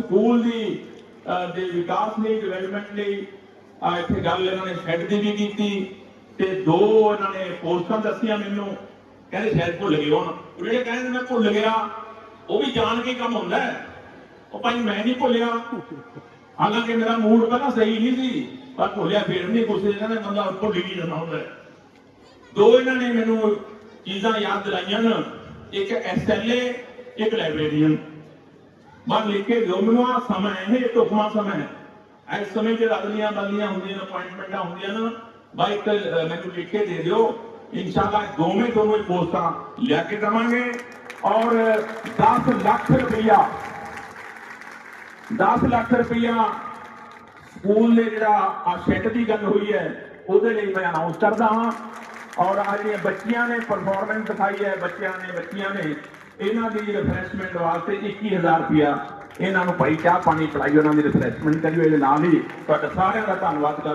School ਦੀ ਦੇ ਵਿਕਾਸ ਲਈ development ਲਈ ਅਹ, ਇੱਥੇ ਗੱਲ ਇਹਨਾਂ ਨੇ ਸ਼ੈੱਡ ਦੀ ਵੀ ਕੀਤੀ ਤੇ ਦੋ ਇਹਨਾਂ ਨੇ ਪੋਸਟਾਂ ਦੱਸੀਆਂ ਮੈਨੂੰ। ਕਹਿੰਦੇ ਸ਼ਾਇਦ ਭੁੱਲ ਗਏ ਹੁਣ। ਉਹ ਜਿਹੜੇ ਕਹਿੰਦੇ ਮੈਂ ਭੁੱਲ ਗਿਆ ਉਹ ਵੀ ਜਾਣ ਕੇ ਕੰਮ ਹੁੰਦਾ ਹੈ। ਉਹ ਭਾਈ ਮੈਂ ਨਹੀਂ ਭੁੱਲਿਆ। ਹਾਲਾਂਕਿ ਮੇਰਾ ਮੂਡ ਪਹਿਲਾਂ ਸਹੀ ਨਹੀਂ ਸੀ ਪਰ ਭੁੱਲਿਆ ਫਿਰ ਨਹੀਂ ਗੁੱਸੇ ਇਹਨਾਂ ਨੇ ਬੰਦਾ ਭੁੱਲ ਹੀ ਜਾਂਦਾ ਹੁੰਦਾ ਹੈ। ਦੋ ਇਹਨਾਂ ਨੇ ਮੈਨੂੰ ਚੀਜ਼ਾਂ ਯਾਦ ਦਿਲਾਈਆਂ ਨਾ ਇੱਕ ਐਸਐਲਏ ਇੱਕ ਲਾਇਬ੍ਰੇਰੀਅਨ ਮੈਂ ਲਿਖ ਕੇ ਦਿਓ ਸਮਾਂ ਹੈ, ਇਹ ਢੁਕਵਾਂ ਸਮਾਂ ਹੈ। ਇਸ ਸਮੇਂ ਤੇ ਰਦਲੀਆਂ ਬਦਲੀਆਂ ਹੁੰਦੀਆਂ ਨੇ ਅਪਾਇੰਟਮੈਂਟਾਂ ਹੁੰਦੀਆਂ ਨੇ। ਬਾਈ ਇੱਕ ਮੈਨੂੰ ਲਿਖ ਕੇ ਦੇ ਦਿਓ। ਇਨਸ਼ਾਅੱਲਾ ਦੋਵੇਂ ਦੋਵੇਂ ਪੋਸਟਾਂ ਲਿਆ ਕੇ ਦਵਾਂਗੇ। ਔਰ 10 ਲੱਖ ਰੁਪਈਆ 10 ਲੱਖ ਰੁਪਈਆ ਸਕੂਲ ਦੇ ਜਿਹੜਾ ਆ ਸ਼ੈੱਡ ਦੀ ਗੱਲ ਹੋਈ ਹੈ, ਉਹਦੇ ਲਈ ਮੈਂ ਅਨਾਉਂਸ ਕਰਦਾ ਹਾਂ। ਔਰ ਆ ਜਿਹੜੀਆਂ ਬੱਚੀਆਂ ਨੇ ਪਰਫਾਰਮੈਂਸ ਦਿਖਾਈ ਹੈ, ਬੱਚਿਆਂ ਨੇ, ਬੱਚੀਆਂ ਨੇ ਇਹਨਾਂ ਦੀ ਰਿਫਰੈਸ਼ਮੈਂਟ ਵਾਸਤੇ 21000 ਰੁਪਇਆ ਇਹਨਾਂ ਨੂੰ ਭਾਈ ਚਾਹ ਪਾਣੀ ਪਿਲਾਈ, ਉਹਨਾਂ ਦੀ ਰਿਫਰੈਸ਼ਮੈਂਟ ਕਰਿਓ ਇਹਦੇ ਨਾਲ ਹੀ ਤੁਹਾਡਾ ਸਾਰਿਆਂ ਦਾ ਧੰਨਵਾਦ ਕਰ